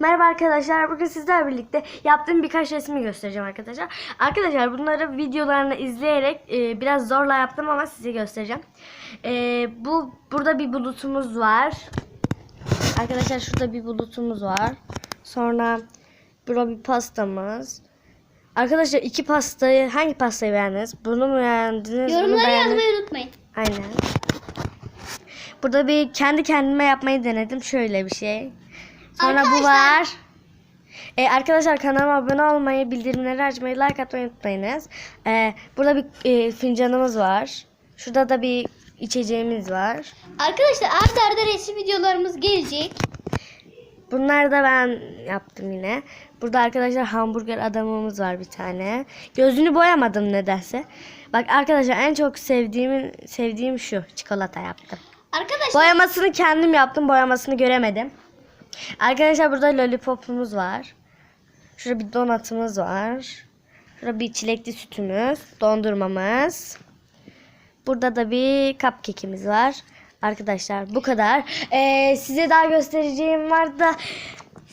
Merhaba arkadaşlar. Bugün sizlerle birlikte yaptığım birkaç resmi göstereceğim arkadaşlar. Arkadaşlar bunları videolarını izleyerek e, biraz zorla yaptım ama size göstereceğim. E, bu burada bir bulutumuz var. Arkadaşlar şurada bir bulutumuz var. Sonra burada bir pastamız. Arkadaşlar iki pastayı hangi pastayı beğendiniz? Bunu mu beğendiniz? Yorumlara yazmayı unutmayın. Aynen. Burada bir kendi kendime yapmayı denedim. Şöyle bir şey. Sonra bu Arkadaşlar- var. Ee, arkadaşlar kanalıma abone olmayı, bildirimleri açmayı, like atmayı unutmayınız. Ee, burada bir e, fincanımız var. Şurada da bir içeceğimiz var. Arkadaşlar arda arda resim videolarımız gelecek. Bunları da ben yaptım yine. Burada arkadaşlar hamburger adamımız var bir tane. Gözünü boyamadım nedense. Bak arkadaşlar en çok sevdiğim sevdiğim şu çikolata yaptım. Arkadaşlar Boyamasını kendim yaptım. Boyamasını göremedim. Arkadaşlar burada lollipopumuz var. Şurada bir donatımız var. Şurada bir çilekli sütümüz, dondurmamız. Burada da bir cupcake'imiz var. Arkadaşlar bu kadar. Ee, size daha göstereceğim var da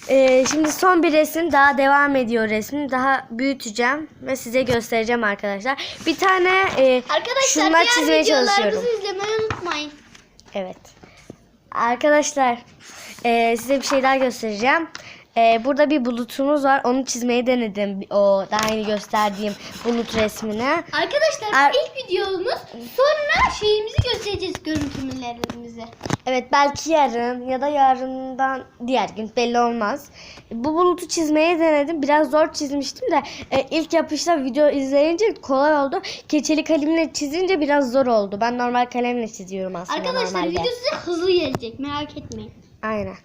ee, şimdi son bir resim daha devam ediyor resim. Daha büyüteceğim ve size göstereceğim arkadaşlar. Bir tane e, arkadaşlar şunlar çizmeye çalışıyorum. videolarımızı izlemeyi unutmayın. Evet. Arkadaşlar eee, size bir şey daha göstereceğim. Eee, burada bir bulutumuz var. Onu çizmeyi denedim. O daha yeni gösterdiğim bulut resmini. Arkadaşlar Ar- ilk videomuz sonra şeyimizi göstereceğiz görüntülerimizi. Evet belki yarın ya da yarından diğer gün belli olmaz. Bu bulutu çizmeyi denedim. Biraz zor çizmiştim de e, ilk yapışta video izleyince kolay oldu. Keçeli kalemle çizince biraz zor oldu. Ben normal kalemle çiziyorum aslında Arkadaşlar normalde. video size hızlı gelecek merak etmeyin. Aynen.